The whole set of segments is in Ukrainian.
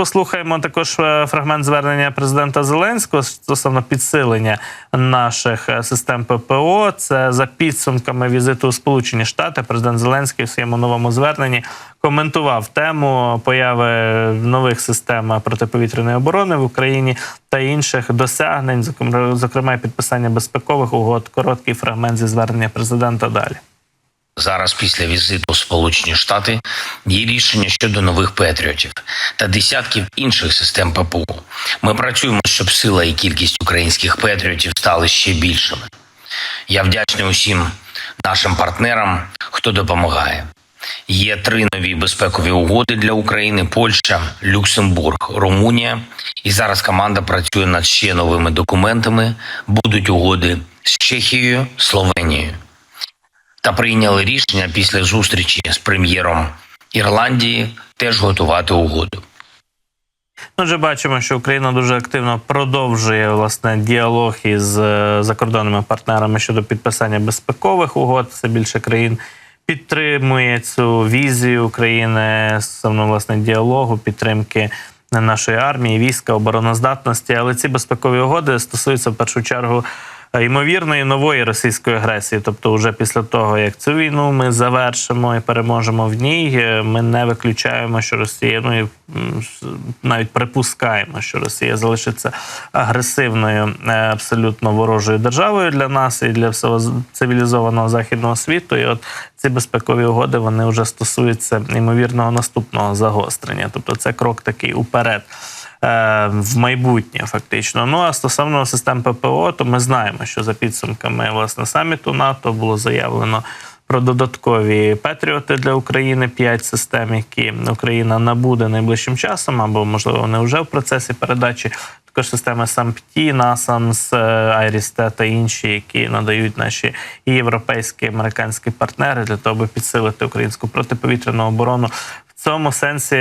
послухаємо також е, фрагмент звернення президента Зеленського стосовно підсилення наших е, систем ППО. Це за підсумками візиту у Сполучені Штати. Президент Зеленський в своєму новому зверненні коментував тему появи нових систем протиповітряної оборони в Україні та інших досягнень, зокрема- зокрема підписання безпекових угод. Короткий фрагмент зі звернення президента далі. Зараз, після візиту у Сполучені Штати, є рішення щодо нових патріотів та десятків інших систем ППО. Ми працюємо, щоб сила і кількість українських патріотів стали ще більшими. Я вдячний усім нашим партнерам, хто допомагає. Є три нові безпекові угоди для України: Польща, Люксембург, Румунія. І зараз команда працює над ще новими документами. Будуть угоди з Чехією, Словенією та прийняли рішення після зустрічі з прем'єром Ірландії теж готувати угоду. Вже бачимо, що Україна дуже активно продовжує власне діалог із е, закордонними партнерами щодо підписання безпекових угод. Все більше країн підтримує цю візію України стосовно власне діалогу, підтримки нашої армії, війська, обороноздатності. Але ці безпекові угоди стосуються в першу чергу. Ймовірної нової російської агресії, тобто, вже після того як цю війну ми завершимо і переможемо в ній, е, ми не виключаємо, що Росія ну і навіть припускаємо, що Росія залишиться агресивною, е, абсолютно ворожою державою для нас і для всього цивілізованого західного світу. І от ці безпекові угоди вони вже стосуються ймовірного наступного загострення. Тобто, це крок такий уперед. Е, В майбутнє фактично. Ну а стосовно систем ППО, то ми знаємо, що за підсумками власне саміту НАТО було заявлено про додаткові патріоти для України, п'ять систем, які Україна набуде найближчим часом, або можливо вони вже в процесі передачі. Також системи САМПТІ, НАСАМС, Айрісте та інші, які надають наші європейські і американські партнери для того, аби підсилити українську протиповітряну оборону. Цьому сенсі,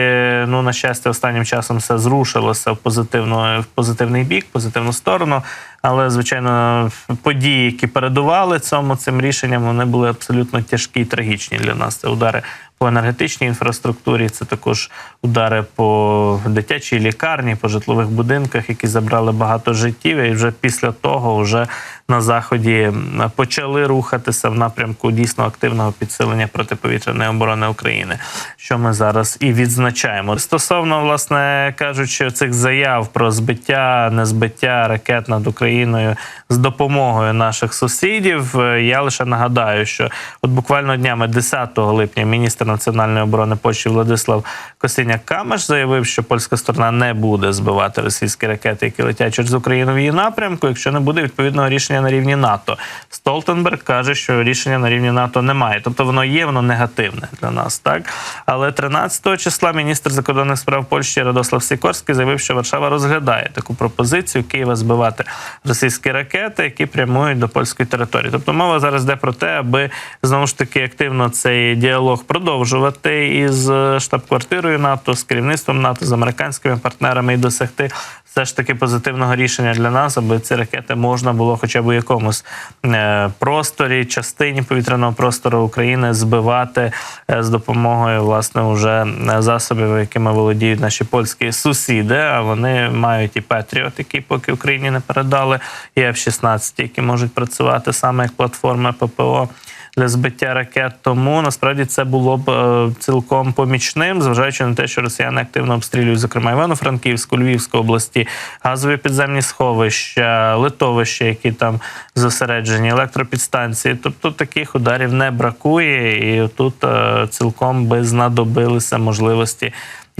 ну на щастя, останнім часом все зрушилося в позитивну в позитивний бік, в позитивну сторону. Але звичайно, події, які передували цьому цим рішенням, вони були абсолютно тяжкі і трагічні для нас. Це удари по енергетичній інфраструктурі, це також удари по дитячій лікарні, по житлових будинках, які забрали багато життів. І вже після того вже на заході почали рухатися в напрямку дійсно активного підсилення протиповітряної оборони України, що ми зараз і відзначаємо. Стосовно, власне кажучи, цих заяв про збиття, незбиття ракет над Україною з допомогою наших сусідів, е, я лише нагадаю, що от буквально днями 10 липня міністр національної оборони Польщі Владислав Косиняк Камеш заявив, що польська сторона не буде збивати російські ракети, які летять через Україну в її напрямку, якщо не буде відповідного рішення на рівні НАТО. Столтенберг каже, що рішення на рівні НАТО немає. Тобто воно є, воно негативне для нас, так але 13 числа міністр закордонних справ Польщі Радослав Сікорський заявив, що Варшава розглядає таку пропозицію Києва збивати російські ракети, які прямують до польської території. Тобто мова зараз йде про те, аби знову ж таки активно цей діалог продовжувати із штаб-квартирою НАТО, з керівництвом НАТО, з американськими партнерами і досягти все ж таки позитивного рішення для нас, аби ці ракети можна було хоча б у якомусь е, просторі, частині повітряного простору України збивати е, з допомогою власне уже е, засобів, якими володіють наші польські сусіди. А вони мають і Петріот, які поки Україні не передали, і F-16, які можуть працювати саме як платформи ППО для збиття ракет. Тому насправді це було б е, цілком помічним, зважаючи на те, що росіяни активно обстрілюють, зокрема Івано-Франківську, Львівську області, газові підземні сховища, литовища, які там зосереджені, електропідстанції. Тобто таких ударів не бракує, і тут е, цілком би знадобилися можливості.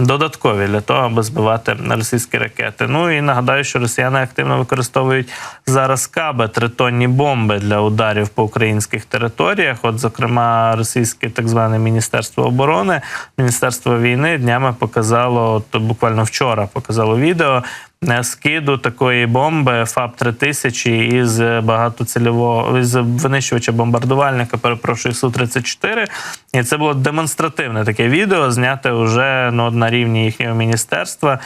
Додаткові для того, аби збивати російські ракети. Ну і нагадаю, що росіяни активно використовують зараз каби тритонні бомби для ударів по українських територіях. От, зокрема, російське так зване Міністерство оборони, Міністерство війни днями показало, от буквально вчора показало відео. Скиду такої бомби ФАП 3000 із багатоцільового із винищувача бомбардувальника, перепрошую, су 34 І це було демонстративне таке відео, зняте вже ну, на рівні їхнього міністерства.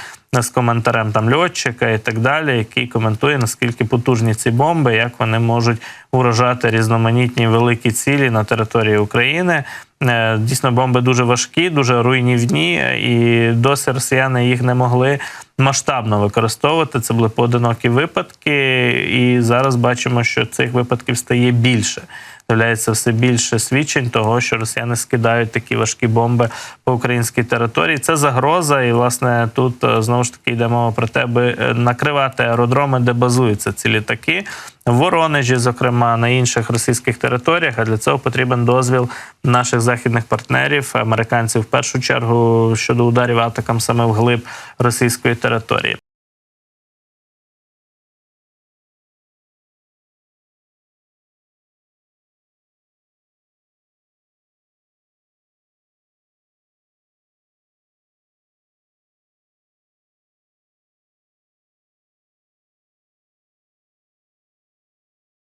З коментарем там льотчика і так далі, який коментує наскільки потужні ці бомби, як вони можуть уражати різноманітні великі цілі на території України. Е, Дійсно, бомби дуже важкі, дуже руйнівні, і досі росіяни їх не могли масштабно використовувати. Це були поодинокі випадки, і зараз бачимо, що цих випадків стає більше. З'являється все більше свідчень того, що росіяни скидають такі важкі бомби по українській території. Це загроза, і власне тут е, знову ж таки йде мова про те, аби е, накривати аеродроми, де базуються ці літаки. В Воронежі, зокрема, на інших російських територіях. А для цього потрібен дозвіл наших західних партнерів, американців в першу чергу щодо ударів атакам саме вглиб російської території.